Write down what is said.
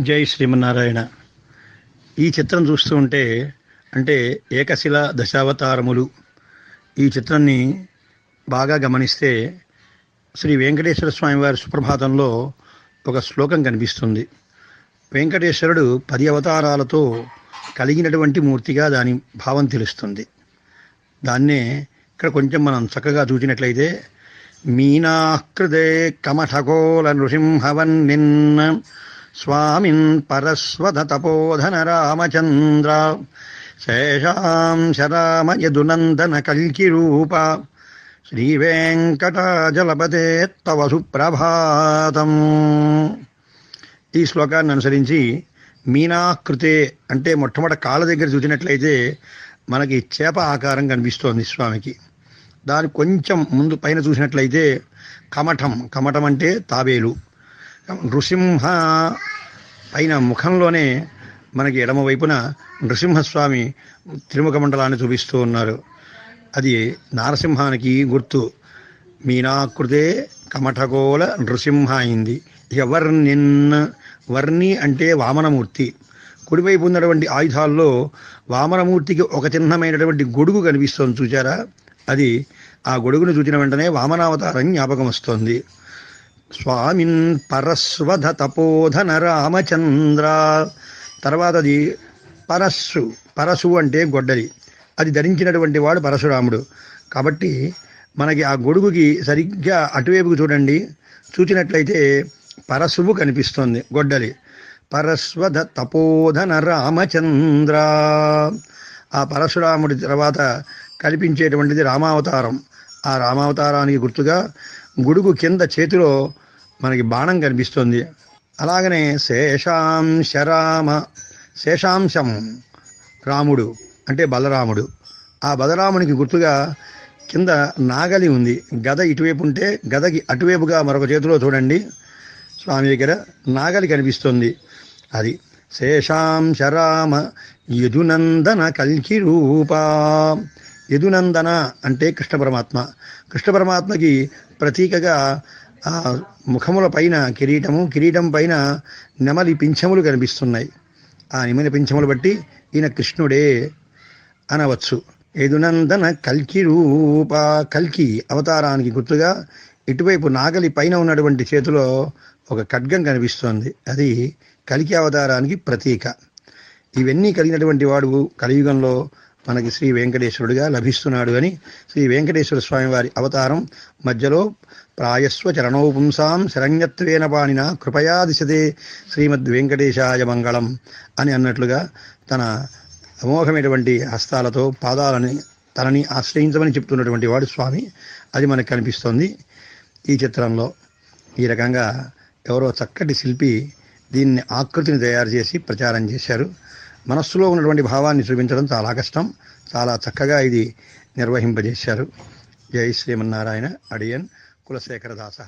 జై శ్రీమన్నారాయణ. ఈ చిత్రం చూస్తూ ఉంటే అంటే ఏకశిల దశావతారములు. ఈ చిత్రాన్ని బాగా గమనిస్తే శ్రీ వెంకటేశ్వర స్వామి వారి సుప్రభాతంలో ఒక శ్లోకం కనిపిస్తుంది. వెంకటేశ్వరుడు పది అవతారాలతో కలిగినటువంటి మూర్తిగా దాని భావం తెలుస్తుంది. దాన్నే ఇక్కడ కొంచెం మనం చక్కగా చూసినట్లయితే మీనాకృతే కమఠకోల నృసింహవన్నిన్న స్వామిన్ పరస్వత తపోధన రామచంద్ర. శేషాం శరామ యదునందన కల్కి రూప శ్రీ తవ సుప్రభాతం. ఈ శ్లోకాన్ని అనుసరించి మీనాకృతే అంటే మొట్టమొదటి కాళ్ళ దగ్గర చూసినట్లయితే మనకి చేప ఆకారం కనిపిస్తోంది స్వామికి. దాని కొంచెం ముందు పైన చూసినట్లయితే కమఠం. కమఠం అంటే తాబేలు. నృసింహ పైన ముఖంలోనే మనకి ఎడమవైపున నృసింహస్వామి త్రిముఖ మండలాన్ని చూపిస్తూ ఉన్నారు. అది నారసింహానికి గుర్తు. మీనాకృతే కమఠగోళ నృసింహ అయింది. ఇక వర్ణిన్ వర్ణి అంటే వామనమూర్తి. కుడివైపు ఉన్నటువంటి ఆయుధాల్లో వామనమూర్తికి ఒక చిహ్నమైనటువంటి గొడుగు కనిపిస్తోంది చూచారా? అది ఆ గొడుగును చూచిన వెంటనే వామనావతారం జ్ఞాపకం వస్తోంది. స్వామిన్ పరస్వధ తపోధన రామచంద్ర తర్వాత అది పరస్సు పరశు అంటే గొడ్డలి. అది ధరించినటువంటి వాడు పరశురాముడు. కాబట్టి మనకి ఆ గొడుగుకి సరిగ్గా అటువైపుకు చూడండి. చూచినట్లయితే పరశువు కనిపిస్తుంది గొడ్డలి. పరస్వధ తపోధన రామచంద్ర ఆ పరశురాముడి తర్వాత కల్పించేటువంటిది రామావతారం. ఆ రామావతారానికి గుర్తుగా గుడుగు కింద చేతిలో మనకి బాణం కనిపిస్తుంది. అలాగనే శేషాంశ రామ శేషాంశం రాముడు అంటే బలరాముడు. ఆ బలరామునికి గుర్తుగా కింద నాగలి ఉంది. గద ఇటువైపు ఉంటే గదకి అటువైపుగా మరొక చేతిలో చూడండి. స్వామి దగ్గర నాగలి కనిపిస్తుంది. అది శేషాంశ రామ యదునందన కల్కి రూపా. యదునందన అంటే కృష్ణ పరమాత్మ కృష్ణ పరమాత్మకి ప్రతీకగా ఆ ముఖముల పైన కిరీటము కిరీటం పైన నెమలి పింఛములు కనిపిస్తున్నాయి. ఆ నెమలి పింఛములు బట్టి ఈయన కృష్ణుడే అనవచ్చు. యదునందన కల్కి రూప కల్కి అవతారానికి గుర్తుగా ఇటువైపు నాగలి పైన ఉన్నటువంటి చేతిలో ఒక ఖడ్గం కనిపిస్తోంది. అది కలికి అవతారానికి ప్రతీక. ఇవన్నీ కలిగినటువంటి వాడు కలియుగంలో మనకి శ్రీ వెంకటేశ్వరుడిగా లభిస్తున్నాడు అని శ్రీ వెంకటేశ్వర స్వామి వారి అవతారం. మధ్యలో ప్రాయస్వ చరణోపుంసాం శరణ్యత్వేన పాణిన కృపయా దిశతే శ్రీమద్ వెంకటేశాయ మంగళం అని అన్నట్లుగా తన అమోఘమైనటువంటి హస్తాలతో పాదాలని తనని ఆశ్రయించమని చెప్తున్నటువంటి వాడు స్వామి. అది మనకు కనిపిస్తోంది. ఈ చిత్రంలో ఈ రకంగా ఎవరో చక్కటి శిల్పి దీన్ని ఆకృతిని తయారు చేసి ప్రచారం చేశారు. మనస్సులో ఉన్నటువంటి భావాన్ని చూపించడం చాలా కష్టం. చాలా చక్కగా ఇది నిర్వహింపజేశారు. జై శ్రీమన్నారాయణ అడియన్ కులశేఖరదాస.